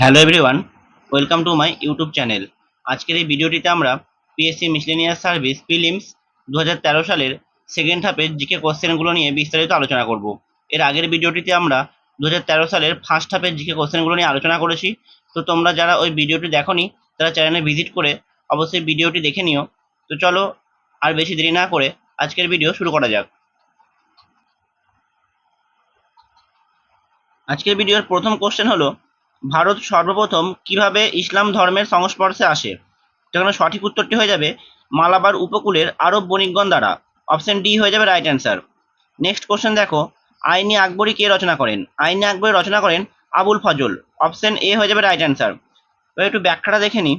Hello everyone, welcome to my YouTube channel. আজকের এই ভিডিওটিতে আমরা পিএসসি মিসলেনিয়াস সার্ভিস প্রিলিমস দু সালের সেকেন্ড হাফের জিকে কোশ্চেনগুলো নিয়ে বিস্তারিত আলোচনা করব। এর আগের ভিডিওটিতে আমরা দু হাজার তেরো সালের ফার্স্ট হাফের জিকে কোশ্চেনগুলো নিয়ে আলোচনা করেছি। তো তোমরা যারা ওই ভিডিওটি দেখোনি, তারা চ্যানেলে ভিজিট করে অবশ্যই ভিডিওটি দেখে নিও। তো চলো আর বেশি দেরি না করে আজকের ভিডিও শুরু করা যাক। আজকের ভিডিওর প্রথম কোশ্চেন হলো ভারত সর্বপ্রথম কীভাবে ইসলাম ধর্মের সংস্পর্শে আসে? সেখানে সঠিক উত্তরটি হয়ে যাবে মালাবার উপকূলের আরব বণিকগণ দ্বারা। অপশন ডি হয়ে যাবে রাইট অ্যান্সার নেক্সট কোশ্চেন দেখো, আইনি আকবরী কে রচনা করেন? আইনি আকবরী রচনা করেন আবুল ফজল। অপশন এ হয়ে যাবে রাইট অ্যান্সার একটু ব্যাখ্যাটা দেখে নিই।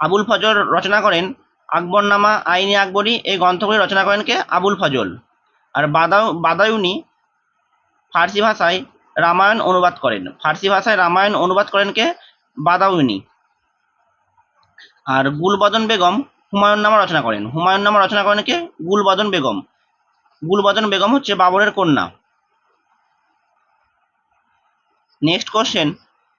আবুল ফজল রচনা করেন আকবরনামা, আইনি আকবরী, এই গ্রন্থগুলি রচনা করেন কে? আবুল ফজল। আর বাদাউ বাদায়ুনি ফার্সি ভাষায় রামায়ণ অনুবাদ করেন। ফার্সি ভাষায় রামায়ণ অনুবাদ করেন কে? বাদাউনি। আর গুলবদন বেগম হুমায়ুন নামা রচনা করেন। হুমায়ুন নামা রচনা করেন কে? গুলবদন বেগম। গুলবদন বেগম হচ্ছে বাবরের কন্যা। নেক্সট কোশ্চেন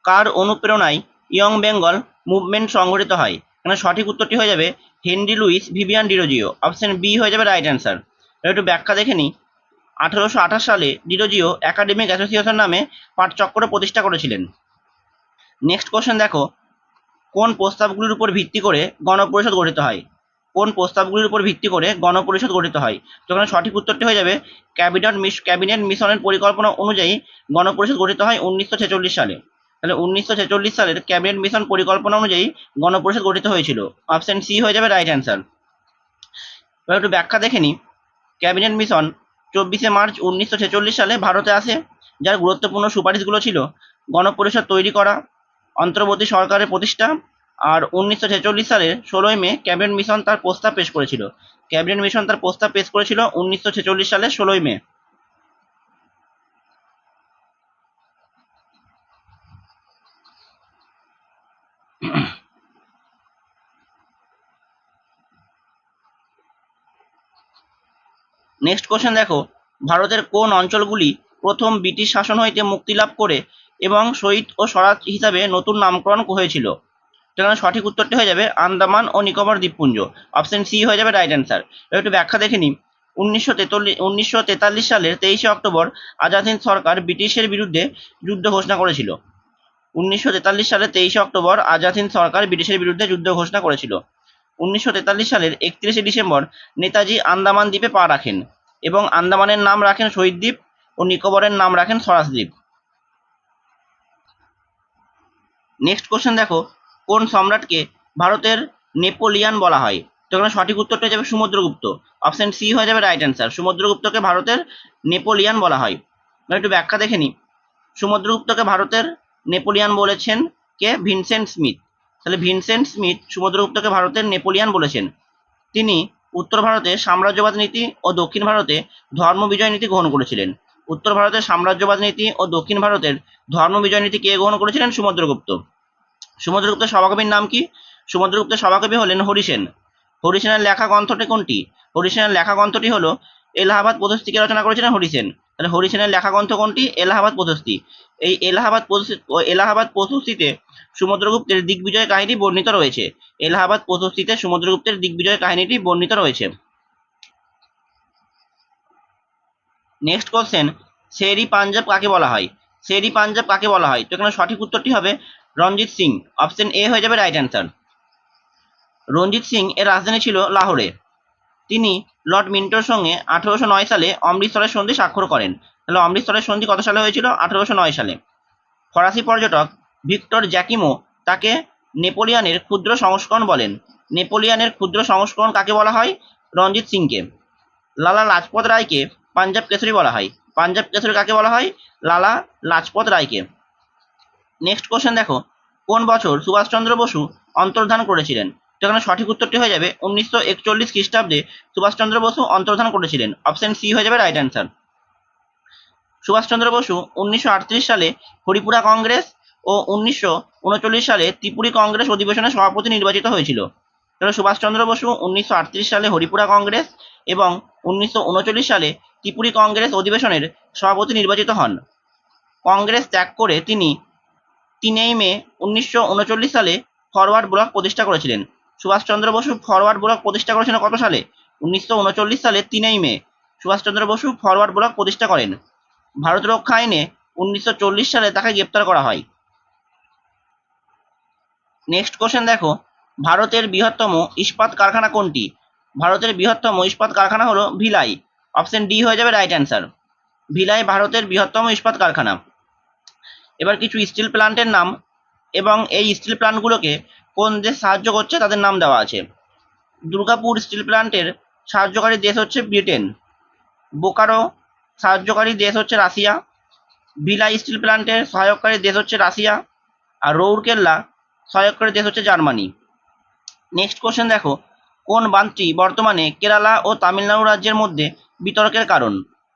কার অনুপ্রেরণায় ইয়ং বেঙ্গল মুভমেন্ট সংগঠিত হয়? এখানে সঠিক উত্তরটি হয়ে যাবে, Henry Louis, Vivian Derozio. Option B হয়ে যাবে রাইট অ্যান্সার একটু ব্যাখ্যা দেখে নিই। আঠেরোশো আঠাশ সালে ডিরোজিও একাডেমিক অ্যাসোসিয়েশন নামে পাঠচক্র প্রতিষ্ঠা করেছিলেন। নেক্সট কোশ্চেন দেখো। কোন প্রস্তাবগুলির উপর ভিত্তি করে গণপরিষদ গঠিত হয়? কোন প্রস্তাবগুলির উপর ভিত্তি করে গণপরিষদ গঠিত হয়? যেখানে সঠিক উত্তরটি হয়ে যাবে, ক্যাবিনেট ক্যাবিনেট মিশনের পরিকল্পনা অনুযায়ী গণপরিষদ গঠিত হয় উনিশশো ছেচল্লিশ সালে। তাহলে উনিশশো ছেচল্লিশ সালের ক্যাবিনেট মিশন পরিকল্পনা অনুযায়ী গণপরিষদ গঠিত হয়েছিল। অপশন সি হয়ে যাবে রাইট অ্যান্সার একটু ব্যাখ্যা দেখে নিই ক্যাবিনেট মিশন চব্বিশে মার্চ উনিশশো ছেচল্লিশ সালে ভারতে আসে, যার গুরুত্বপূর্ণ সুপারিশগুলো ছিল গণপরিষদ তৈরি করা, অন্তর্বর্তী সরকারের প্রতিষ্ঠা, আর উনিশশো ছেচল্লিশ সালের ষোলোই মে ক্যাবিনেট মিশন তার প্রস্তাব পেশ করেছিল। ক্যাবিনেট মিশন তার প্রস্তাব পেশ করেছিল উনিশশো ছেচল্লিশ সালের ষোলোই মে। নেক্সট কোশ্চেন দেখো। ভারতের কোন অঞ্চলগুলি প্রথম ব্রিটিশ শাসন হইতে মুক্তি লাভ করে এবং শহীদ ও স্বরাজ হিসাবে নতুন নামকরণ হয়েছিল? সেখানে সঠিক উত্তরটি হয়ে যাবে আন্দামান ও নিকোবর দ্বীপপুঞ্জ। অপশন সি হয়ে যাবে রাইট অ্যান্সার একটু ব্যাখ্যা দেখে নিই। উনিশশো তেতাল্লিশ উনিশশো তেতাল্লিশ সালের তেইশে অক্টোবর আজাদ হিন্দ সরকার ব্রিটিশের বিরুদ্ধে যুদ্ধ ঘোষণা করেছিল। উনিশশো তেতাল্লিশ সালের তেইশে অক্টোবর আজাদ হিন্দ সরকার ব্রিটিশের বিরুদ্ধে যুদ্ধ ঘোষণা করেছিল। উনিশশো তেতাল্লিশ সালের একত্রিশে ডিসেম্বর নেতাজি আন্দামান দ্বীপে পা রাখেন এবং আন্দামানের নাম রাখেন শহীদ দ্বীপ ও নিকোবরের নাম রাখেন স্বরাজ দ্বীপ। নেক্সট কোশ্চেন দেখো, কোন সম্রাটকে ভারতের নেপোলিয়ান বলা হয়? তো এখানে সঠিক উত্তরটা হয়ে যাবে সমুদ্রগুপ্ত। অপশন সি হয়ে যাবে রাইট অ্যান্সার সমুদ্রগুপ্তকে ভারতের নেপোলিয়ান বলা হয়। একটু ব্যাখ্যা দেখে নিই সমুদ্রগুপ্তকে ভারতের নেপোলিয়ান বলেছেন কে? Vincent Smith. তাহলে ভিনসেন্ট স্মিথ সমুদ্রগুপ্তকে ভারতের নেপোলিয়ান বলেছেন। তিনি উত্তর ভারতে সাম্রাজ্যবাদ নীতি ও দক্ষিণ ভারতে ধর্ম বিজয় নীতি গ্রহণ করেছিলেন। উত্তর ভারতের সাম্রাজ্যবাদ নীতি ও দক্ষিণ ভারতের ধর্ম বিজয় নীতি কে গ্রহণ করেছিলেন? সমুদ্রগুপ্ত সমুদ্রগুপ্তের সভাকবির নাম কি? সমুদ্রগুপ্তের সভাকবি হলেন হরিসেন হরিসেনের লেখা গ্রন্থটি কোনটি? হরিসেনের লেখা গ্রন্থটি হলো এলাহাবাদ প্রশস্তিকে রচনা করেছিলেন হরিসেন তাহলে হরিসেনের লেখা গ্রন্থ কোনটি? এলাহাবাদ প্রশস্তি এই এলাহাবাদ এলাহাবাদ প্রশস্তিতে সমুদ্রগুপ্তের দিগ্বিজয় কাহিনী বর্ণিত রয়েছে। এলাহাবাদ প্রশস্তিতে সমুদ্রগুপ্তের দিগ্বিজয় কাহিনীটি বর্ণিত রয়েছে। নেক্সট কোশ্চেন শেরি পাঞ্জাব কাকে বলা হয়? শেরি পাঞ্জাব কাকে বলা হয়? তো এখানে সঠিক উত্তরটি হবে রঞ্জিত সিং। অপশন এ হয়ে যাবে রাইট অ্যান্সার রঞ্জিত সিং এর রাজধানী ছিল লাহোরে। তিনি লর্ড মিন্টোর সঙ্গে আঠেরোশো নয় সালে অমৃতসরের সন্ধি স্বাক্ষর করেন। তাহলে অমৃতসরের সন্ধি কত সালে হয়েছিল? আঠেরোশো নয় সালে। ফরাসি পর্যটক ভিক্টর জ্যাকিমো তাকে নেপোলিয়ানের ক্ষুদ্র সংস্করণ বলেন। নেপোলিয়ানের ক্ষুদ্র সংস্করণ কাকে বলা হয়? রঞ্জিত সিংকে। লালা লাজপত রায়কে পাঞ্জাব কেশরী বলা হয়। পাঞ্জাব কেশরী কাকে বলা হয়? লালা লাজপত রায়কে। নেক্সট কোশ্চেন দেখো। কোন বছর সুভাষচন্দ্র বসু অন্তর্ধান করেছিলেন? সেখানে সঠিক উত্তরটি হয়ে যাবে উনিশশো একচল্লিশ খ্রিস্টাব্দে সুভাষচন্দ্র বসু অন্তর্ধান করেছিলেন। অপশন সি হয়ে যাবে রাইট অ্যান্সার। সুভাষচন্দ্র বসু উনিশশো আটত্রিশ সালে হরিপুরা কংগ্রেস ও উনিশশো উনচল্লিশ সালে ত্রিপুরী কংগ্রেস অধিবেশনে সভাপতি নির্বাচিত হয়েছিল। তাহলে সুভাষচন্দ্র বসু উনিশশো আটত্রিশ সালে হরিপুরা কংগ্রেস এবং উনিশশো উনচল্লিশ সালে ত্রিপুরী কংগ্রেস অধিবেশনের সভাপতি নির্বাচিত হন। কংগ্রেস ত্যাগ করে তিনি তিনই মে উনিশশো উনচল্লিশ সালে ফরওয়ার্ড ব্লক প্রতিষ্ঠা করেছিলেন। সুভাষচন্দ্র বসু ফরওয়ার্ড ব্লক প্রতিষ্ঠা করেছিলেন কত সালে? উনিশশো উনচল্লিশ সালে তিনই May Subhash Chandra Bose forward bloc প্রতিষ্ঠা করেন। ভারত রক্ষা আইনে উনিশশো চল্লিশ সালে তাকে গ্রেপ্তার করা হয়। নেক্সট কোশ্চেন দেখো। ভারতের বৃহত্তম ইস্পাত কারখানা কোনটি? ভারতের বৃহত্তম ইস্পাত কারখানা হলো ভিলাই। অপশন ডি হয়ে যাবে রাইট অ্যান্সার ভিলাই ভারতের বৃহত্তম ইস্পাত কারখানা। এবার কিছু স্টিল প্লান্টের নাম এবং এই স্টিল প্লান্টগুলোকে কোন দেশ সাহায্য করছে তাদের নাম দেওয়া আছে। দুর্গাপুর স্টিল প্লান্টের সাহায্যকারী দেশ হচ্ছে ব্রিটেন বোকারো সাহায্যকারী দেশ হচ্ছে রাশিয়া। ভিলাই স্টিল প্লান্টের সহায়ককারী দেশ হচ্ছে রাশিয়া। আর রৌরকেল্লা সহায়ককারী দেশ হচ্ছে জার্মানি। নেক্সট কোশ্চেন দেখো, কোন বাঁধটি বর্তমানে কেরালা ও তামিলনাড়ু রাজ্যের মধ্যে বিতর্কের কারণ?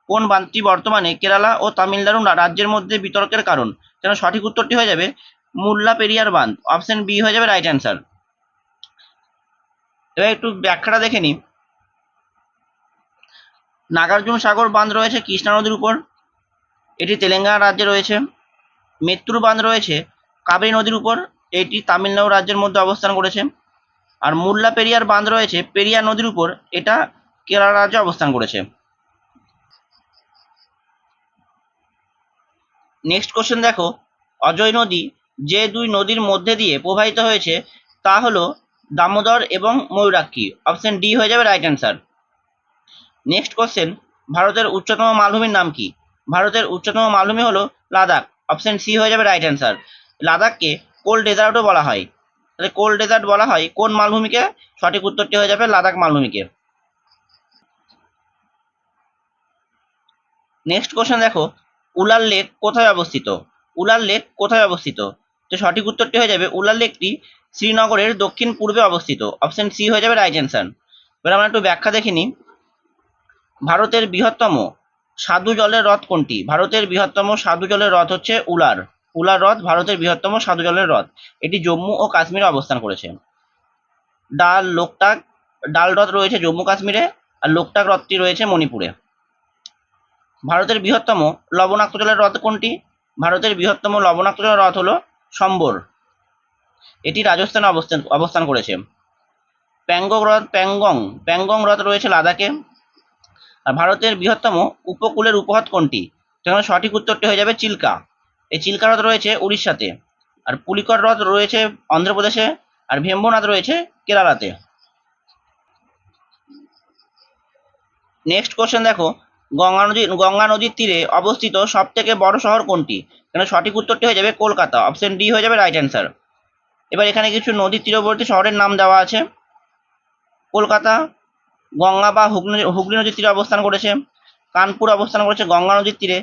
কোন বাঁধটি বর্তমানে কেরালা ও তামিলনাড়ু রাজ্যের মধ্যে বিতর্কের কারণ? কেন সঠিক উত্তরটি হয়ে যাবে, মুল্লা পেরিয়ার বাঁধ। অপশন বি হয়ে যাবে রাইট অ্যান্সার এবার একটু ব্যাখ্যাটা দেখে নিই। নাগার্জুন সাগর বাঁধ রয়েছে কৃষ্ণা নদীর উপর। এটি তেলেঙ্গানা রাজ্যে রয়েছে। মেত্তুর বাঁধ রয়েছে কাবেরী নদীর উপর। এটি তামিলনাড়ু রাজ্যের মধ্যে অবস্থান করেছে। আর মুল্লা পেরিয়ার বাঁধ রয়েছে, পেরিয়া নদীর উপর। এটা কেরালা রাজ্যে অবস্থান করেছে। নেক্সট কোশ্চেন দেখো। অজয় নদী যে দুই নদীর মধ্যে দিয়ে প্রবাহিত হয়েছে, তা হলো দামোদর এবং ময়ূরাক্ষী। অপশন ডি হয়ে যাবে রাইট অ্যান্সার নেক্সট কোশ্চেন ভারতের উচ্চতম মালভূমির নাম কি? ভারতের উচ্চতম মালভূমি হলো লাদাখ। অপশন সি হয়ে যাবে রাইট অ্যান্সার লাদাখকে কোল্ড ডেজার্টও বলা হয়। তাহলে কোল্ড ডেজার্ট বলা হয়, কোন মালভূমিকে? সঠিক উত্তরটি হয়ে যাবে লাদাখ মালভূমিকে। নেক্সট কোশ্চেন দেখো উলার লেক কোথায় অবস্থিত? উলার লেক কোথায় অবস্থিত? তো সঠিক উত্তরটি হয়ে যাবে উলার লেকটি শ্রীনগরের দক্ষিণ পূর্বে অবস্থিত। অপশন সি হয়ে যাবে রাইট অ্যান্সার এবার আমরা একটু ব্যাখ্যা দেখে নিই। ভারতের বৃহত্তম সাধু জলের হ্রদ কোনটি? ভারতের বৃহত্তম সাধু জলের হ্রদ হচ্ছে উলার। উলার হ্রদ ভারতের বৃহত্তম সাধু জলের হ্রদ। এটি জম্মু ও কাশ্মীরে অবস্থান করেছে। ডাল, লোকটাক, ডাল হ্রদ রয়েছে জম্মু কাশ্মীরে আর লোকটাক হ্রদটি রয়েছে মণিপুরে। ভারতের বৃহত্তম লবণাক্ত জলের হ্রদ কোনটি? ভারতের বৃহত্তম লবণাক্ত জলের হ্রদ হলো সম্বর। এটি রাজস্থানে অবস্থান অবস্থান করেছে। প্যাংগং হ্রদ, প্যাংগং প্যাংগং হ্রদ রয়েছে লাদাখে। আর ভারতের বৃহত্তম উপকূলের উপহ্রদ কোনটি? সেখানে সঠিক উত্তরটি হয়ে যাবে চিল্কা। এই চিল্কা হ্রদ রয়েছে উড়িষ্যাতে, আর পুলিকর হ্রদ রয়েছে অন্ধ্রপ্রদেশে, আর ভেম্বনাথ রয়েছে কেরালাতে। নেক্সট কোশ্চেন দেখো, গঙ্গা নদী, গঙ্গা নদীর তীরে অবস্থিত সব থেকে বড় শহর কোনটি? এখানে সঠিক উত্তরটি হয়ে যাবে কলকাতা অপশন ডি হয়ে যাবে রাইট অ্যান্সার এবার এখানে কিছু নদীর তীরবর্তী শহরের নাম দেওয়া আছে। কলকাতা, গঙ্গা বা হুগলি হুগলি নদীর তীরে অবস্থান করেছে, কানপুর অবস্থান করেছে গঙ্গা নদীর তীরে।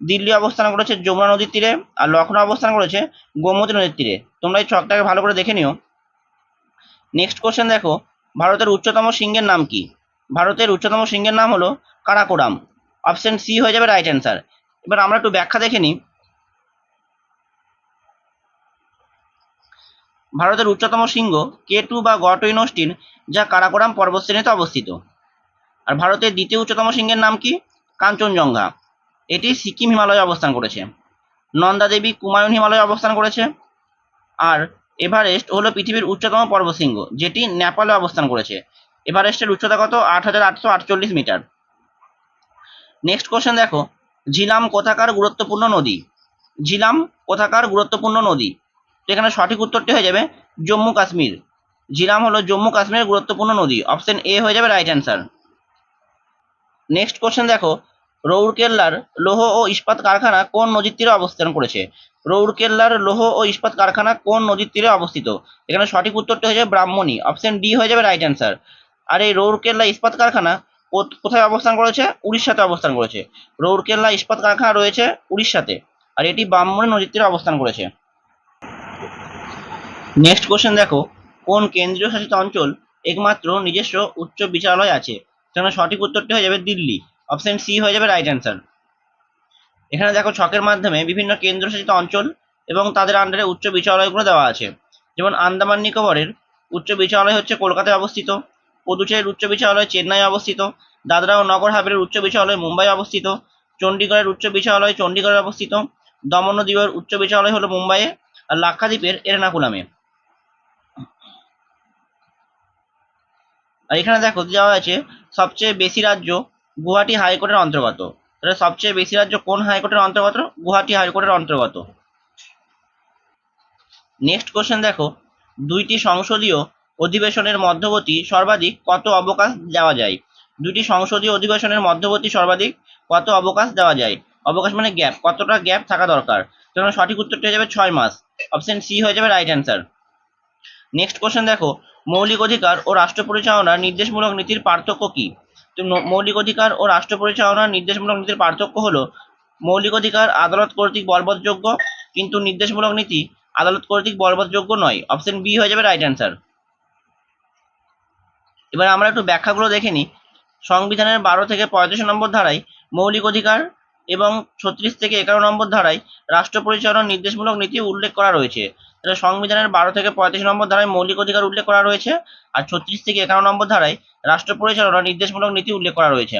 দিল্লি অবস্থান করেছে যমুনা নদীর তীরে আর লখনৌ অবস্থান করেছে গোমতী নদীর তীরে। তোমরা এই ছকটাকে ভালো করে দেখে নিও। নেক্সট কোশ্চেন দেখো, ভারতের উচ্চতম সিংহের নাম কি? ভারতের উচ্চতম সিংহের নাম হলো কারাকোরাম। অপশন সি হয়ে যাবে রাইট অ্যান্সার এবার আমরা একটু ব্যাখ্যা দেখে নিই। ভারতের উচ্চতম শৃঙ্গ কে টু বা গটইনোস্টিন, যা কারাকোরাম পর্বতশ্রেণীতে অবস্থিত। আর ভারতের দ্বিতীয় উচ্চতম শৃঙ্গের নাম কি? কাঞ্চনজঙ্ঘা। এটি সিকিম হিমালয়ে অবস্থান করেছে। নন্দা দেবী কুমায়ুন হিমালয়ে অবস্থান করেছে। আর এভারেস্ট হলো পৃথিবীর উচ্চতম পর্বতশৃঙ্গ, যেটি নেপালে অবস্থান করেছে। এভারেস্টের উচ্চতা কত? আট হাজার আটশো আটচল্লিশ মিটার। নেক্সট কোশ্চেন দেখো। ঝিলাম কোথাকার গুরুত্বপূর্ণ নদী? ঝিলাম কোথাকার গুরুত্বপূর্ণ নদী? তো এখানে সঠিক উত্তরটি হয়ে যাবে জম্মু কাশ্মীর। ঝিলাম হলো জম্মু কাশ্মীরের গুরুত্বপূর্ণ নদী। অপশন এ হয়ে যাবে রাইট অ্যান্সার নেক্সট কোশ্চেন দেখো। রৌরকেল্লার লৌহ ও ইস্পাত কারখানা কোন নদীর তীরে অবস্থান করেছে? রৌরকেল্লার লৌহ ও ইস্পাত কারখানা কোন নদীর তীরে অবস্থিত? এখানে সঠিক উত্তরটি হয়ে যাবে ব্রাহ্মণী। অপশন ডি হয়ে যাবে রাইট অ্যান্সার আর এই রৌরকেল্লা ইস্পাত কারখানা কোথ- কোথায় অবস্থান করেছে? উড়িষ্যাতে অবস্থান করেছে। রৌরকেল্লা ইস্পাত কারখানা রয়েছে উড়িষ্যাতে। আর এটি ব্রাহ্মণী নদীর তীরে অবস্থান করেছে। নেক্সট কোশ্চেন দেখো। কোন কেন্দ্রীয় শাসিত অঞ্চল একমাত্র নিজস্ব উচ্চ বিচারালয় আছে? সেখানে সঠিক উত্তরটি হয়ে যাবে দিল্লি। অপশন সি হয়ে যাবে রাইট অ্যান্সার এখানে দেখো ছকের মাধ্যমে বিভিন্ন কেন্দ্রশাসিত অঞ্চল এবং তাদের আন্ডারে উচ্চ বিচারালয়গুলো দেওয়া আছে। যেমন আন্দামান নিকোবরের উচ্চ বিচারালয় হচ্ছে কলকাতায় অবস্থিত, পুদুচেরির উচ্চ বিচারালয় চেন্নাই অবস্থিত দাদরা ও নগর হাভেলির উচ্চ বিচারালয় মুম্বাই অবস্থিত, চণ্ডীগড়ের উচ্চ বিচারালয় চণ্ডীগড়ে অবস্থিত দমন ও দিউয়ের উচ্চ বিচারালয় হলো মুম্বাইয়ে, আর লাক্ষাদ্বীপের এরনাকুলামে আর এখানে দেখো দেওয়া আছে সবচেয়ে বেশি রাজ্য গুয়াহাটি হাইকোর্টের অন্তর্গত। তাহলে সবচেয়ে বেশি রাজ্য কোন হাইকোর্টের অন্তর্গত? গুয়াহাটি হাইকোর্টের অন্তর্গত। নেক্সট কোশ্চেন দেখো। দুইটি সংসদীয় অধিবেশনের মধ্যবর্তী সর্বাধিক কত অবকাশ দেওয়া যায়? দুইটি সংসদীয় অধিবেশনের মধ্যবর্তী সর্বাধিক কত অবকাশ দেওয়া যায়? অবকাশ মানে গ্যাপ। কতটা গ্যাপ থাকা দরকার? যেমন সঠিক উত্তরটি হয়ে যাবে ছয় মাস। অপশন সি হয়ে যাবে রাইট অ্যান্সার নেক্সট কোশ্চেন দেখো। মৌলিক অধিকার ও রাষ্ট্র পরিচালনার নির্দেশমূলক নীতির পার্থক্য কি? মৌলিক অধিকার ও রাষ্ট্র পরিচালনার নির্দেশমূলক নীতির পার্থক্য হলো, মৌলিক অধিকার আদালত কর্তৃক বলবৎযোগ্য, কিন্তু নির্দেশমূলক নীতি আদালত কর্তৃক বলবৎযোগ্য নয়। অপশন বি হয়ে যাবে রাইট অ্যান্সার এবার আমরা একটু ব্যাখ্যাগুলো দেখে নিই। সংবিধানের বারো থেকে পঁয়ত্রিশ নম্বর ধারায় মৌলিক অধিকার এবং ছত্রিশ থেকে এগারো নম্বর ধারায় রাষ্ট্র পরিচালনার নির্দেশমূলক নীতি উল্লেখ করা রয়েছে। তাহলে সংবিধানের বারো থেকে পঁয়ত্রিশ নম্বর ধারায় মৌলিক অধিকার উল্লেখ করা রয়েছে আর ছত্রিশ থেকে এগারো নম্বর ধারায় রাষ্ট্র পরিচালনার নির্দেশমূলক নীতি উল্লেখ করা রয়েছে।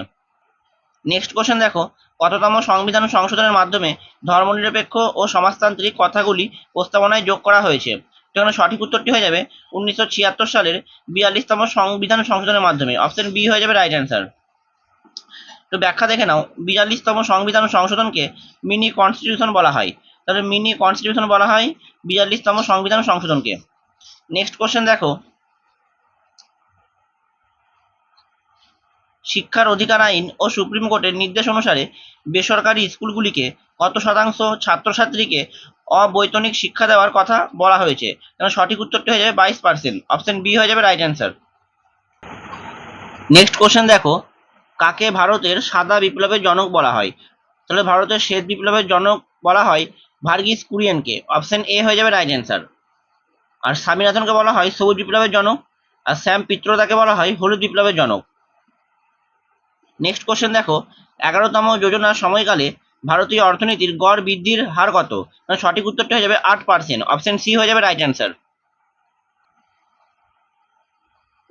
নেক্সট কোশ্চেন দেখো, কততম সংবিধান সংশোধনের মাধ্যমে ধর্মনিরপেক্ষ ও সমাজতান্ত্রিক কথাগুলি প্রস্তাবনায় যোগ করা হয়েছে? সেখানে সঠিক উত্তরটি হয়ে যাবে উনিশশো ছিয়াত্তর সালের বিয়াল্লিশতম সংবিধান সংশোধনের মাধ্যমে। অপশন বি হয়ে যাবে রাইট অ্যান্সার তো ব্যাখ্যা দেখে নাও, বিয়াল্লিশতম সংবিধান সংশোধনকে মিনি কনস্টিটিউশন বলা হয়। তাহলে মিনি কনস্টিটিউশন বলা হয় বিয়াল্লিশতম সংবিধান সংশোধনকে। নেক্সট কোশ্চেন দেখো। শিক্ষার অধিকার আইন ও সুপ্রিম কোর্টের নির্দেশ অনুসারে বেসরকারি স্কুলগুলিকে কত শতাংশ ছাত্রছাত্রীকে অবৈতনিক শিক্ষা দেওয়ার কথা বলা হয়েছে? কারণ সঠিক উত্তরটি হয়ে যাবে বাইশ পার্সেন্ট অপশন বি হয়ে যাবে রাইট অ্যান্সার নেক্সট কোশ্চেন দেখো। কাকে ভারতের সাদা বিপ্লবের জনক বলা হয়? তাহলে ভারতের শ্বেত বিপ্লবের জনক বলা হয় ভার্গিস কুরিয়েনকে। অপশন এ হয়ে যাবে রাইট অ্যান্সার আর স্বামীনাথনকে বলা হয় সবুজ বিপ্লবের জনক, আর শ্যাম পিত্রদাকে বলা হয় হলুদ বিপ্লবের জনক। নেক্সট কোশ্চেন দেখো, এগারোতম যোজনার সময়কালে ভারতীয় অর্থনীতির গড় বৃদ্ধির হার কত? সঠিক উত্তরটি হয়ে যাবে আট পার্সেন্ট অপশন সি হয়ে যাবে রাইট অ্যান্সার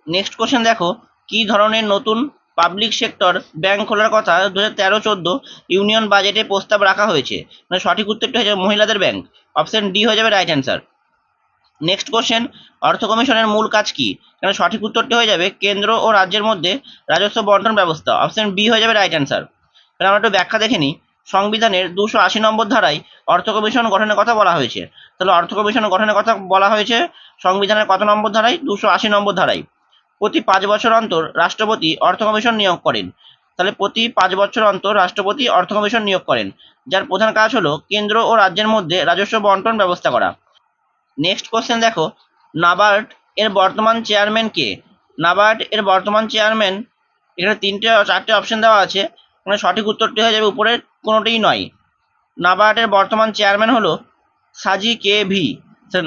নেক্সট কোশ্চেন দেখো, কি ধরনের নতুন পাবলিক সেক্টর ব্যাংক খোলার কথা দু হাজার তেরো চোদ্দ ইউনিয়ন বাজেটে প্রস্তাব রাখা হয়েছে। মানে সঠিক উত্তরটি হয়ে যাবে মহিলাদের ব্যাংক অপশন ডি হয়ে যাবে রাইট অ্যান্সার নেক্সট কোশ্চেন অর্থ কমিশনের মূল কাজ কি? কেন সঠিক উত্তরটি হয়ে যাবে কেন্দ্র ও রাজ্যের মধ্যে রাজস্ব বন্টন ব্যবস্থা। অপশন বি হয়ে যাবে রাইট অ্যান্সার তাহলে আমরা একটু ব্যাখ্যা দেখে নিই। সংবিধানের দুশো আশি নম্বর ধারায় অর্থ কমিশন গঠনের কথা বলা হয়েছে। তাহলে অর্থ কমিশন গঠনের কথা বলা হয়েছে সংবিধানের কত নম্বর ধারায়? দুশো আশি নম্বর ধারায়। প্রতি পাঁচ বছর অন্তর রাষ্ট্রপতি অর্থ কমিশন নিয়োগ করেন। তাহলে প্রতি পাঁচ বছর অন্তর রাষ্ট্রপতি অর্থ কমিশন নিয়োগ করেন। যার প্রধান কাজ হলো কেন্দ্র ও রাজ্যের মধ্যে রাজস্ব বন্টন ব্যবস্থা করা। নেক্সট কোশ্চেন দেখো, নাবার্ড এর বর্তমান চেয়ারম্যান কে? নাবার্ড এর বর্তমান চেয়ারম্যান, এখানে তিনটে চারটে অপশন দেওয়া আছে। মানে সঠিক উত্তরটি হয়ে যাবে উপরের কোনোটিই নয়। নাবার্ডের বর্তমান চেয়ারম্যান হলো সাজি কে ভি।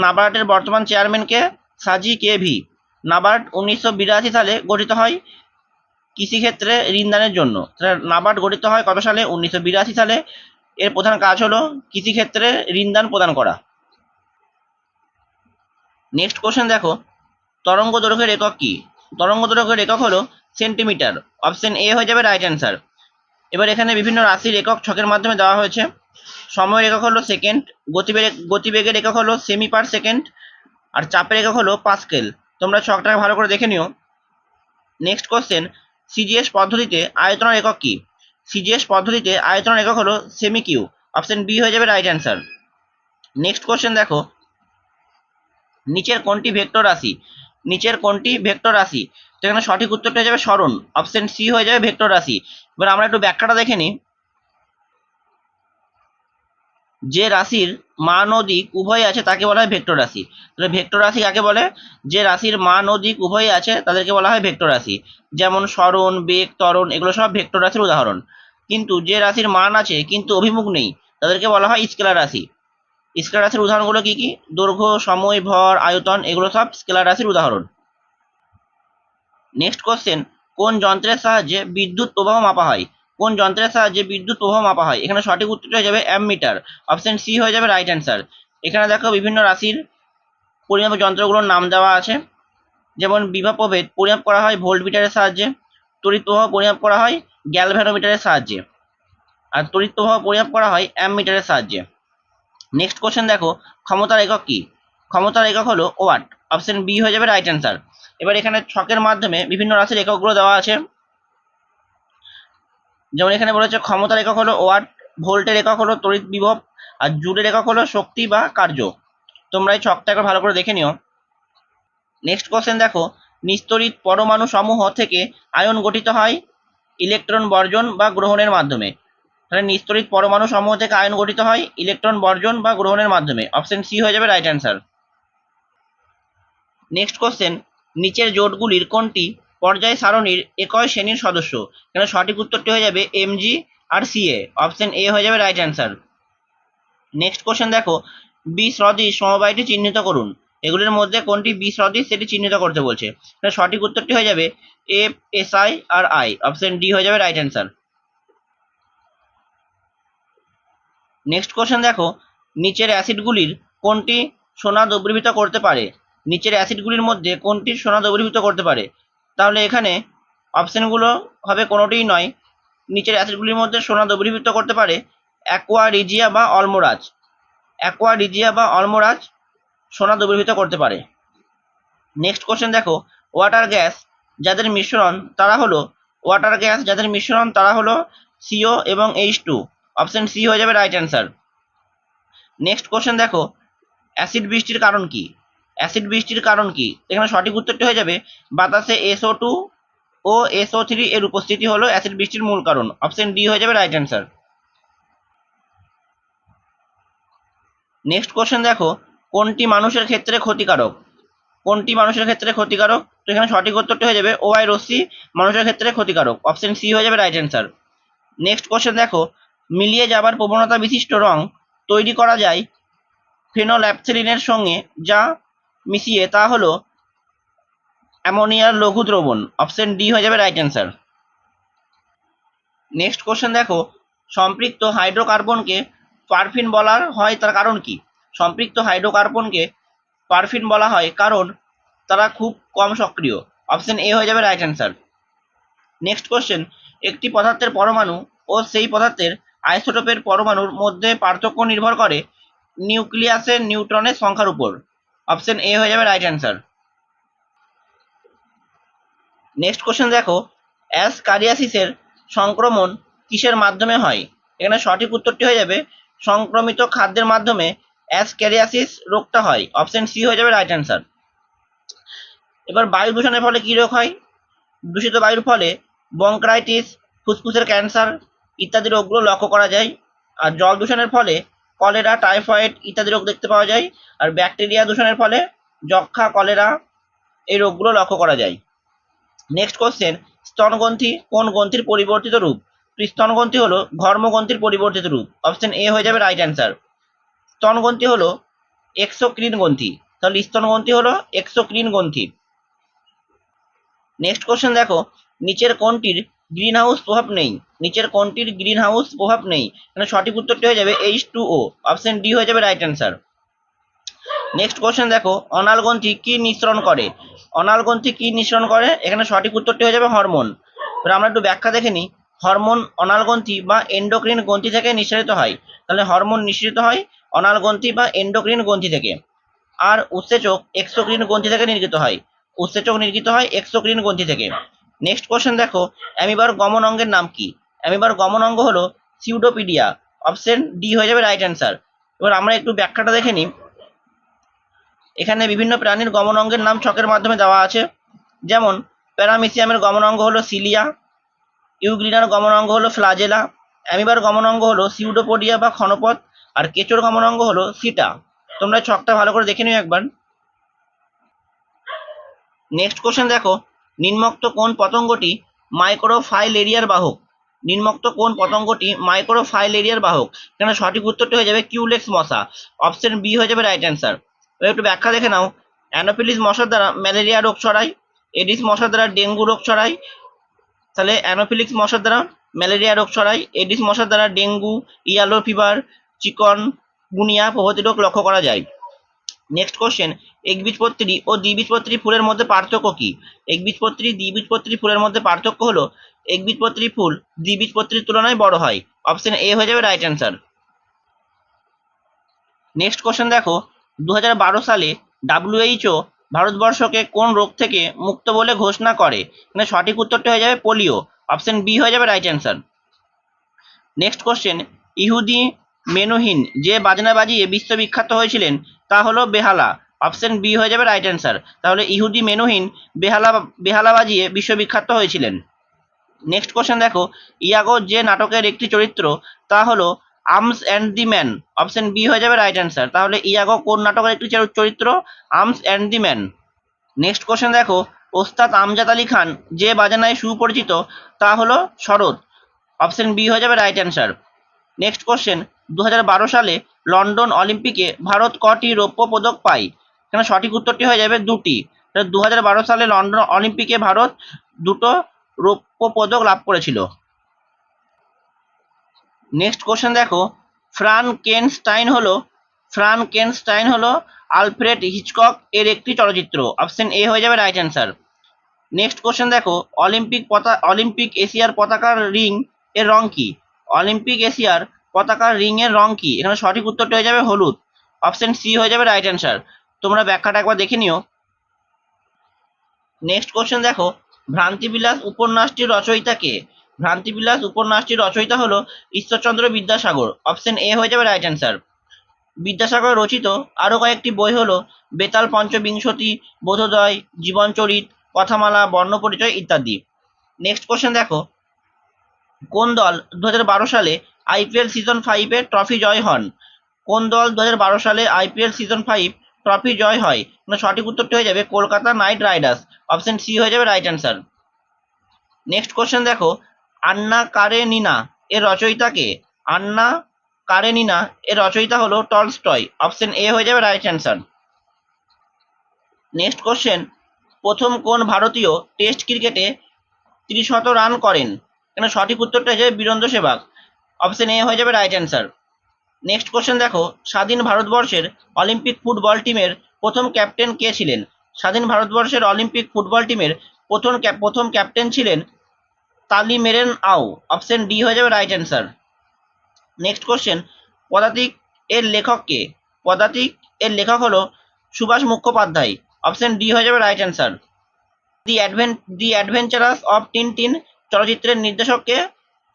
নাবার্ডের বর্তমান চেয়ারম্যান কে? সাজি কে ভি। নাবার্ড উনিশশো বিরাশি সালে গঠিত হয় কৃষিক্ষেত্রে ঋণদানের জন্য। নাবার্ড গঠিত হয় কত সালে? উনিশশো বিরাশি সালে। এর প্রধান কাজ হলো কৃষিক্ষেত্রে ঋণদান প্রদান করা। নেক্সট কোশ্চেন দেখো। তরঙ্গ দৈর্ঘ্যের একক কি? তরঙ্গ দৈর্ঘ্যের একক হলো সেন্টিমিটার। অপশন এ হয়ে যাবে রাইট অ্যান্সার এবার এখানে বিভিন্ন রাশির একক ছকের মাধ্যমে দেওয়া হয়েছে। সময়ের একক হলো সেকেন্ড গতিবেগ, গতিবেগের একক হলো সেমি পার সেকেন্ড আর চাপের একক হলো পাস্কেল তোমরা ছকটাকে ভালো করে দেখে নিও। নেক্সট কোশ্চেন সিজিএস পদ্ধতিতে আয়তনের একক কি? সিজিএস পদ্ধতিতে আয়তনের একক হলো সেমি কিউ অপশন বি হয়ে যাবে রাইট অ্যান্সার নেক্সট কোশ্চেন দেখো। নিচের কোনটি ভেক্টর রাশি? নিচের কোনটি ভেক্টর রাশি? তো এখানে সঠিক উত্তরটা হয়ে যাবে স্মরণ অপশন সি হয়ে যাবে ভেক্টর রাশি। এবার আমরা একটু ব্যাখ্যাটা দেখে নিই। যে রাশির মান ও দিক উভয় আছে তাকে বলা হয় ভেক্টর রাশি। তাহলে ভেক্টর রাশি কাকে বলে? যে রাশির মান ও দিক উভয় আছে তাদেরকে বলা হয় ভেক্টর রাশি। যেমন সরণ বেগ, ত্বরণ এগুলো সব ভেক্টর রাশির উদাহরণ। কিন্তু যে রাশির মান আছে, কিন্তু অভিমুখ নেই, তাদেরকে বলা হয় স্কেলার রাশি। স্কেলার রাশির উদাহরণগুলো কি কি? দৈর্ঘ্য, সময়, ভর, আয়তন এগুলো সব স্কেলার রাশির উদাহরণ। নেক্সট কোশ্চেন কোন যন্ত্রের সাহায্যে বিদ্যুৎ প্রবাহ মাপা হয়? কোন যন্ত্রের সাহায্যে বিদ্যুৎ প্রবাহ মাপা হয়? এখানে সঠিক উত্তরটা হয়ে যাবে অ্যামমিটার অপশন সি হয়ে যাবে রাইট অ্যান্সার এখানে দেখো বিভিন্ন রাশির পরিমাপ যন্ত্রগুলোর নাম দেওয়া আছে। যেমন বিভব প্রভেদ পরিমাপ করা হয় ভোল্ট মিটারের সাহায্যে। তড়িৎ প্রবাহ পরিমাপ করা হয় গ্যালভ্যানোমিটারের সাহায্যে। আর তড়িৎ প্রবাহ পরিমাপ করা হয় অ্যামমিটারের সাহায্যে। নেক্সট কোশ্চেন দেখো, ক্ষমতার একক কি? ক্ষমতার একক হলো ওয়াট। অপশন বি হয়ে যাবে রাইট অ্যান্সার এবার এখানে ছকের মাধ্যমে বিভিন্ন রাশির এককগুলো দেওয়া আছে। যেমন এখানে বলা বলেছে ক্ষমতার একক হলো ওয়াট, ভোল্টের একক হলো তড়িৎ বিভব, আর জুলের একক হলো শক্তি বা কার্য। তোমরা এই ছকটা একবার ভালো করে দেখে নিও। নেক্সট কোশ্চেন দেখো নিস্তরিত পরমাণু সমূহ থেকে আয়ন গঠিত হয় ইলেকট্রন বর্জন বা গ্রহণের মাধ্যমে। তাহলে নিস্তরিত পরমাণু সমূহ থেকে আয়ন গঠিত হয় ইলেকট্রন বর্জন বা গ্রহণের মাধ্যমে। অপশন সি হয়ে যাবে রাইট অ্যান্সার নেক্সট কোশ্চেন নিচের জোটগুলির কোনটি পর্যায় সারণীর একই শ্রেণির সদস্য। এখানে সঠিক উত্তরটি হয়ে যাবে এমজি আর সিএ অপশন এ হয়ে যাবে রাইট অ্যান্সার নেক্সট কোশ্চেন দেখো। বি সদৃশ সমবায়টি চিহ্নিত করুন। এগুলির মধ্যে কোনটি বি সদৃশ সেটি চিহ্নিত করতে বলছে। এখানে সঠিক উত্তরটি হয়ে যাবে F S I R I option D হয়ে যাবে রাইট অ্যান্সার নেক্সট কোশ্চেন দেখো। নিচের অ্যাসিডগুলির কোনটি সোনা দ্রবীভূত করতে পারে? নিচের অ্যাসিডগুলির মধ্যে কোনটি সোনা দ্রবীভূত করতে পারে? তাহলে এখানে অপশনগুলো হবে কোনোটিই নয়। নিচের অ্যাসিডগুলির মধ্যে সোনা দ্রবীভূত করতে পারে অ্যাকোয়া রিজিয়া বা অলমোরাজ অ্যাকোয়া রিজিয়া বা অলমোরাজ সোনা দ্রবীভূত করতে পারে। নেক্সট কোশ্চেন দেখো ওয়াটার গ্যাস যাদের মিশ্রণ, তারা হলো ওয়াটার গ্যাস যাদের মিশ্রণ, তারা হলো সিও এবং এইচ টু অপশন সি হয়ে যাবে রাইট অ্যান্সার নেক্সট কোশ্চেন দেখো অ্যাসিড বৃষ্টির কারণ কি? অ্যাসিড বৃষ্টির কারণ কি? এখানে সঠিক উত্তরটি হয়ে যাবে, বাতাসে এসও টু ও এসও থ্রি এর উপস্থিতি হলো অ্যাসিড বৃষ্টির মূল কারণ। অপশন ডি হয়ে যাবে রাইট অ্যান্সার নেক্সট কোশ্চেন দেখো, কোনটি মানুষের ক্ষেত্রে ক্ষতিকারক? কোনটি মানুষের ক্ষেত্রে ক্ষতিকারক? তো এখানে সঠিক উত্তরটি হয়ে যাবে ওয়াই রশ্মি মানুষের ক্ষেত্রে ক্ষতিকারক। অপশন সি হয়ে যাবে রাইট অ্যান্সার নেক্সট কোশ্চেন দেখো, মিলিয়ে যাবার প্রবণতা বিশিষ্ট রং তৈরি করা যায় ফেনোল্যাপথেলিনের সঙ্গে যা মিশিয়ে, তা হলো অ্যামোনিয়ার লঘু দ্রবণ। অপশন ডি হয়ে যাবে রাইট অ্যান্সার নেক্সট কোশ্চেন দেখো, সম্পৃক্ত হাইড্রোকার্বনকে পারফিন বলার হয় তার কারণ কি? সম্পৃক্ত হাইড্রোকার্বনকে পারফিন বলা হয় কারণ তারা খুব কম সক্রিয়। অপশন এ হয়ে যাবে রাইট অ্যান্সার নেক্সট কোশ্চেন একটি পদার্থের পরমাণু ও সেই পদার্থের আইসোটোপের পরমাণুর মধ্যে পার্থক্য নির্ভর করে নিউক্লিয়াসের নিউট্রনের সংখ্যার উপর। অপশন এ হয়ে যাবে রাইট অ্যান্সার নেক্সট কোশ্চেন দেখো অ্যাসকারিয়াসিসের সংক্রমণ কিসের মাধ্যমে হয়? এখানে সঠিক উত্তরটি হয়ে যাবে, সংক্রমিত খাদ্যের মাধ্যমে অ্যাস ক্যারিয়াসিস রোগটা হয়। অপশন সি হয়ে যাবে রাইট অ্যান্সার এবার বায়ু দূষণের ফলে কী রোগ হয়? দূষিত বায়ুর ফলে বঙ্ক্রাইটিস ফুসফুসের ক্যান্সার ইত্যাদি রোগগুলো লক্ষ্য করা যায়। আর জল দূষণের ফলে কলেরা, টাইফয়েড ইত্যাদি রোগ দেখতে পাওয়া যায়। আর ব্যাকটেরিয়া দূষণের ফলে যক্ষা, কলেরা এই রোগগুলো লক্ষ্য করা যায়। নেক্সট কোশ্চেন স্তনগ্রন্থি কোন গ্রন্থির পরিবর্তিত রূপ? স্তনগ্রন্থি হলো ঘর্মগ্রন্থির পরিবর্তিত রূপ। অপশন এ হয়ে যাবে রাইট অ্যান্সার স্তনগ্রন্থি হলো এক্সোক্রিন গ্রন্থি। তাহলে স্তনগ্রন্থি হলো এক্সোক্রিন গ্রন্থি। নেক্সট কোশ্চেন দেখো, নিচের কোনটির গ্রিন হাউস প্রভাব নেই। নিচের কোনটির গ্রিন হাউস প্রভাব নেই। এখানে সঠিক উত্তরটি হয়ে যাবে H two O option D হয়ে যাবে রাইট অ্যান্সার নেক্সট কোশ্চেন দেখো, অনাল গ্রন্থি কি নিঃসরণ করে? অনাল গ্রন্থি কি নিঃসরণ করে? এখানে সঠিক উত্তরটি হয়ে যাবে হরমোন। এবার আমরা একটু ব্যাখ্যা দেখে নিই। হরমোন অনাল গ্রন্থি বা এন্ডোক্রিন গ্রন্থি থেকে নিঃসরিত হয়। তাহলে হরমোন নিঃসরিত হয় অনাল গ্রন্থি বা এন্ডোক্রিন গ্রন্থি থেকে। আর উৎসেচক এক্সোক্রিন গ্রন্থি থেকে নির্গত হয়। উৎসেচক নির্গত হয় এক্সোক্রিন গ্রন্থি থেকে। নেক্সট কোশ্চেন দেখো, অ্যামিবার গমন অঙ্গের নাম কি? অ্যামিবার গমন অঙ্গ হলো সিউডোপিডিয়া অপশন ডি হয়ে যাবে রাইট অ্যান্সার এবার আমরা একটু ব্যাখ্যাটা দেখে নিই। এখানে বিভিন্ন প্রাণীর গমন অঙ্গের নাম ছকের মাধ্যমে দেওয়া আছে। যেমন, প্যারামিসিয়ামের গমন অঙ্গ হলো সিলিয়া ইউগ্লিনার গমন অঙ্গ হলো ফ্লাজেলা অ্যামিবার গমন অঙ্গ হলো সিউডোপোডিয়া বা ক্ষণপথ, আর কেচোর গমন অঙ্গ হলো সিটা তোমরা ছকটা ভালো করে দেখে নিও একবার। নেক্সট কোশ্চেন দেখো নিম্নোক্ত কোন পতঙ্গটি মাইক্রোফাইলেরিয়ার বাহক। নিম্নোক্ত কোন পতঙ্গটি মাইক্রোফাইলেরিয়ার বাহক। এখানে সঠিক উত্তরটি হয়ে যাবে কিউলেক্স মশা। অপশন বি হয়ে যাবে রাইট অ্যান্সার একটু ব্যাখ্যা দেখে নাও। অ্যানোফিলিস মশার দ্বারা ম্যালেরিয়া রোগ ছড়ায়। এডিস মশার দ্বারা ডেঙ্গু রোগ ছড়ায়। তাহলে অ্যানোফিলিক্স মশার দ্বারা ম্যালেরিয়া রোগ ছড়ায়। এডিস মশার দ্বারা ডেঙ্গু ইয়ালো ফিভার চিকন, গুনিয়া প্রভৃতি রোগ লক্ষ্য করা যায়। নেক্সট কোশ্চেন একবীজপত্রী ও দ্বিবীজপত্রী ফুলের মধ্যে পার্থক্য কি? একবীজপত্রী, দ্বিবীজপত্রী ফুলের মধ্যে পার্থক্য হলো, একবীজপত্রী ফুল দ্বিবীজপত্রীর তুলনায় বড় হয়। অপশন এ হয়ে যাবে রাইট অ্যান্সার নেক্সট কোশ্চেন দেখো দু হাজার বারো সালে ডাব্লিউএইচও ভারতবর্ষকে কোন রোগ থেকে মুক্ত বলে ঘোষণা করে? এখানে সঠিক উত্তরটি হয়ে যাবে পোলিও। অপশন বি হয়ে যাবে রাইট অ্যান্সার নেক্সট কোশ্চেন ইহুদি মেনুহীন যে বাজনা বাজিয়ে বিশ্ববিখ্যাত হয়েছিলেন তা হলো বেহালা। অপশন বি হয়ে যাবে রাইট অ্যান্সার তাহলে ইহুদি মেনুহীন বেহালা বেহালা বাজিয়ে বিশ্ববিখ্যাত হয়েছিলেন। নেক্সট কোশ্চেন দেখো, ইয়াগো যে নাটকের একটি চরিত্র, তা হলো arms and the man. Option B হয়ে যাবে রাইট অ্যান্সার তাহলে ইয়াগো কোন নাটকের একটি চর- চরিত্র? Arms and the man. Next question দেখো, ওস্তাদ আমজাদ আলী খান যে বাজানায় সুপরিচিত, তা হলো শরৎ। অপশন বি হয়ে যাবে রাইট অ্যান্সার নেক্সট কোশ্চেন দু সালে লন্ডন অলিম্পিকে ভারত কটি রৌপ্য পদক পায়? এখানে সঠিক উত্তরটি হয়ে যাবে দুটি। দু হাজার বারো সালে লন্ডন অলিম্পিকে ভারত দুটো রৌপ্য পদক লাভ করেছিল। নেক্সট কোশ্চেন দেখো। ফ্রান কেনস্টাইন হলো ফ্রান কেনস্টাইন হলো আলফ্রেড হিচকক এর একটি চলচ্চিত্র। অপশন এ হয়ে যাবে রাইট অ্যান্সার নেক্সট কোশ্চেন দেখো। অলিম্পিক পতা অলিম্পিক এশিয়ার পতাকার রিং এর রং কি? অলিম্পিক এশিয়ার পতাকার রিং এর রং কি? এখানে সঠিক উত্তরটি হয়ে যাবে হলুদ। অপশন সি হয়ে যাবে রাইট অ্যান্সার তোমরা ব্যাখ্যাটা একবার দেখে নিও। নেক্সট কোশ্চেন দেখো, ভ্রান্তিবিলাস উপন্যাসটির রচয়িতা কে? ভ্রান্তিবিলাস উপন্যাসটির রচয়িতা হলো ঈশ্বরচন্দ্র বিদ্যাসাগর। অপশন এ হয়ে যাবে রাইট অ্যান্সার বিদ্যাসাগর রচিত আরও কয়েকটি বই হলো বেতাল পঞ্চবিংশতি, বোধোদয়, জীবনচরিত, কথামালা, বর্ণপরিচয় ইত্যাদি। নেক্সট কোশ্চেন দেখো, কোন দল দু বারো সালে আইপিএল সিজন ফাইভের ট্রফি জয় হন? কোন দল দু বারো সালে আইপিএল সিজন ফাইভ ট্রফি জয় হয়। সঠিক উত্তরটি হয়ে যাবে Kolkata Knight Riders. Option C হয়ে যাবে রাইট অ্যান্সার নেক্সট কোশ্চেন দেখো, আন্না কারেনিনা এর রচয়িতা কে? আন্না কারেনিনা এর রচয়িতা হলো টলস্টয়। অপশন এ হয়ে যাবে রাইট অ্যান্সার নেক্সট কোশ্চেন প্রথম কোন ভারতীয় টেস্ট ক্রিকেটে ত্রিশত রান করেন? এখানে সঠিক উত্তরটা হয়ে যাবে বীরেন্দ্র সেবাগ। অপশন এ হয়ে যাবে রাইট অ্যান্সার নেক্সট কোশ্চেন দেখো, স্বাধীন ভারতবর্ষের অলিম্পিক ফুটবল টিমের প্রথম ক্যাপ্টেন কে ছিলেন? স্বাধীন ভারতবর্ষের অলিম্পিক ফুটবল টিমের প্রথম প্রথম ক্যাপ্টেন ছিলেন তালি মেরেন আও। অপশন ডি হয়ে যাবে রাইট অ্যান্সার নেক্সট কোশ্চেন পদাতিক এর লেখক কে? পদাতিক এর লেখক হলো সুভাষ মুখোপাধ্যায়। অপশন ডি হয়ে যাবে right answer the adven the adventures of Tintin চলচ্চিত্রের নির্দেশককে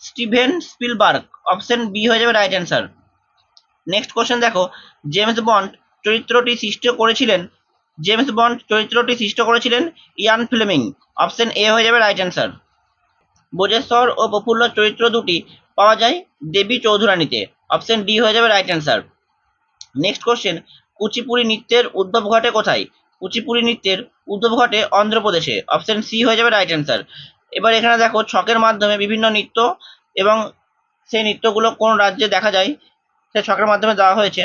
স্টিভেন স্পিলবার্গ অপশন বি হয়ে যাবে রাইট অ্যান্সার নেক্সট কোশ্চেন দেখো জেমস বন্ড চরিত্রটি সৃষ্টি করেছিলেন জেমস বন্ড চরিত্রটি সৃষ্টি করেছিলেন ইয়ান ফ্লেমিং অপশন এ হয়ে যাবে রাইট অ্যান্সার বোজেশ্বর ও প্রফুল্ল চরিত্র দুটি পাওয়া যায় দেবী চৌধুরানীতে। অপশন ডি হয়ে যাবে right answer next question Kuchipudi নৃত্যের উদ্ভব ঘটে কোথায়? কুচিপুড়ি নৃত্যের উদ্ভব ঘটে অন্ধ্রপ্রদেশে। অপশন সি হয়ে যাবে রাইট অ্যান্সার এবার এখানে দেখো, ছকের মাধ্যমে বিভিন্ন নৃত্য এবং সেই নৃত্যগুলো কোন রাজ্যে দেখা যায়? সে ছকের মাধ্যমে দেওয়া হয়েছে।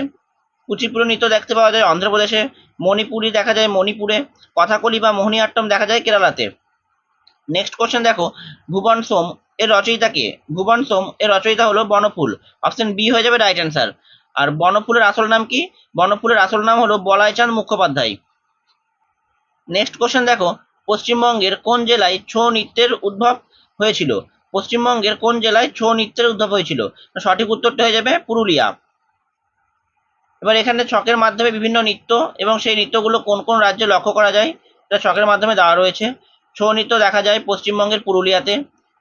কুচিপুড়ি নৃত্য দেখতে পাওয়া যায় অন্ধ্রপ্রদেশে। মণিপুরি দেখা যায় মণিপুরে। কথাকলি বা মোহিনীআট্টম দেখা যায় কেরালাতে। নেক্সট কোশ্চেন দেখো। ভুবন সোম এর রচয়িতা কে? ভুবন সোম এর রচয়িতা হলো বনফুল। অপশন বি হয়ে যাবে রাইট অ্যান্সার আর বনফুলের আসল নাম কি? বনফুলের আসল নাম হলো বলাইচাঁদ মুখোপাধ্যায়। নেক্সট কোশ্চেন দেখো। পশ্চিমবঙ্গের কোন জেলায় ছৌ নৃত্যের উদ্ভব হয়েছিল? পশ্চিমবঙ্গের কোন জেলায় ছৌ নৃত্যের উদ্ভব হয়েছিল? সঠিক উত্তরটা হয়ে যাবে পুরুলিয়া। এবার এখানে ছকের মাধ্যমে বিভিন্ন নৃত্য এবং সেই নৃত্যগুলো কোন কোন রাজ্যে লক্ষ্য করা যায়? এটা ছকের মাধ্যমে দেওয়া রয়েছে। ছৌ নৃত্য দেখা যায় পশ্চিমবঙ্গের পুরুলিয়াতে।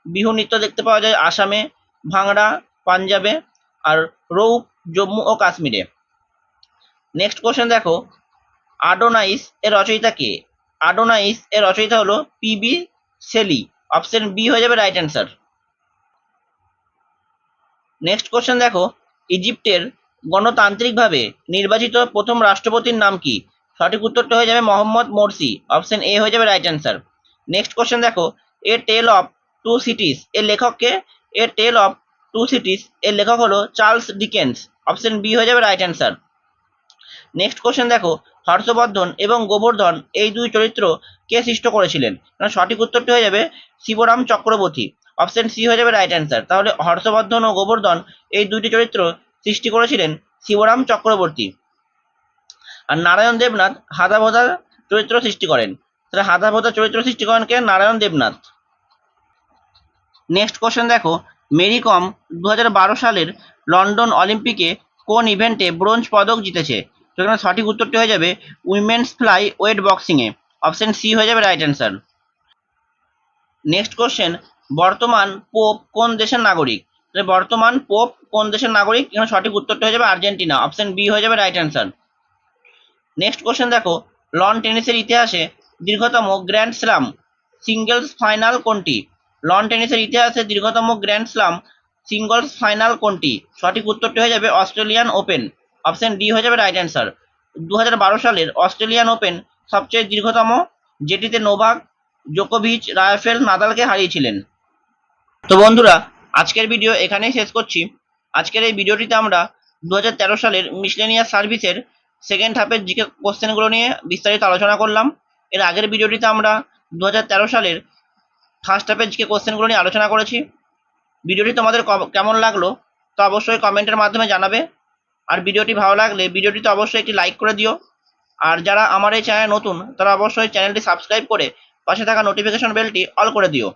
বিহু নৃত্য দেখতে পাওয়া যায় আসামে ভাংড়া পাঞ্জাবে আর রৌপ, জম্মু ও কাশ্মীরে। নেক্সট কোশ্চেন দেখো। আডোনাইস এর রচয়িতা কে? আডোনাইস এর রচয়িতা হলো পিবি সেলি অপশন বি হয়ে যাবে রাইট অ্যান্সার নেক্সট কোশ্চেন দেখো ইজিপ্টের গণতান্ত্রিকভাবে নির্বাচিত প্রথম রাষ্ট্রপতির নাম কি? সঠিক উত্তরটা হয়ে যাবে মোহাম্মদ মোরসি। অপশন এ হয়ে যাবে রাইট অ্যান্সার নেক্সট কোশ্চেন দেখো a tale of two cities এর লেখককে a tale of two cities এর লেখক হলো চার্লস ডিকেন্স অপশন বি হয়ে যাবে রাইট অ্যান্সার নেক্সট কোশ্চেন দেখো, হর্ষবর্ধন এবং গোবর্ধন এই দুই চরিত্র কে সৃষ্ট করেছিলেন? সঠিক উত্তরটি হয়ে যাবে শিবরাম চক্রবর্তী। অপশন সি হয়ে যাবে রাইট অ্যান্সার তাহলে হর্ষবর্ধন ও গোবর্ধন এই দুইটি চরিত্র সৃষ্টি করেছিলেন শিবরাম চক্রবর্তী। আর নারায়ণ দেবনাথ হাদা ভোদার চরিত্র সৃষ্টি করেন। তাহলে হাদা ভোদার চরিত্র সৃষ্টি করেন কে? নারায়ণ দেবনাথ। নেক্সট কোশ্চেন দেখো। মেরি কম দু হাজার বারো সালের লন্ডন অলিম্পিকে কোন ইভেন্টে ব্রোঞ্জ পদক জিতেছে? সেখানে সঠিক উত্তরটি হয়ে যাবে উইমেন্স ফ্লাই ওয়েট বক্সিংয়ে অপশন সি হয়ে যাবে রাইট অ্যান্সার নেক্সট কোশ্চেন বর্তমান পোপ কোন দেশের নাগরিক? বর্তমান পোপ কোন দেশের নাগরিক? এখানে সঠিক উত্তরটা হয়ে যাবে আর্জেন্টিনা। অপশন বি হয়ে যাবে রাইট অ্যান্সার নেক্সট কোশ্চেন দেখো, লন টেনিসের ইতিহাসে দীর্ঘতম গ্র্যান্ড স্লাম সিঙ্গেলস ফাইনাল কোনটি? লন টেনিসের ইতিহাসে দীর্ঘতম গ্র্যান্ড স্লাম সিঙ্গলস ফাইনাল কোনটি? সঠিক উত্তরটি হয়ে যাবে অস্ট্রেলিয়ান ওপেন। অপশন ডি হয়ে যাবে রাইট অ্যান্সার দু হাজার বারো সালের অস্ট্রেলিয়ান ওপেন সবচেয়ে দীর্ঘতম, যেটিতে নোভাক জোকোভিচ রাফেল নাদালকে হারিয়েছিলেন। তো বন্ধুরা, আজকের ভিডিও এখানেই শেষ করছি। আজকের এই ভিডিওটিতে আমরা দু হাজার তেরো সালের মিসলেনিয়াস সার্ভিসের সেকেন্ড হাফের জিকে কোশ্চেনগুলো নিয়ে বিস্তারিত আলোচনা করলাম। এর আগের ভিডিওটিতে আমরা দু হাজার তেরো সালের ফার্স্ট হাফের জিকে কোশ্চেনগুলো নিয়ে আলোচনা করেছি। ভিডিওটি তোমাদের কেমন লাগল তো অবশ্যই কমেন্টের মাধ্যমে জানাবে। আর ভিডিওটি ভালো লাগলে ভিডিওটিতে অবশ্যই একটি লাইক করে দিও। আর যারা আমার এই চ্যানেল নতুন, তারা অবশ্যই চ্যানেলটি সাবস্ক্রাইব করে পাশে থাকা নোটিফিকেশন বেলটি অল করে দিও।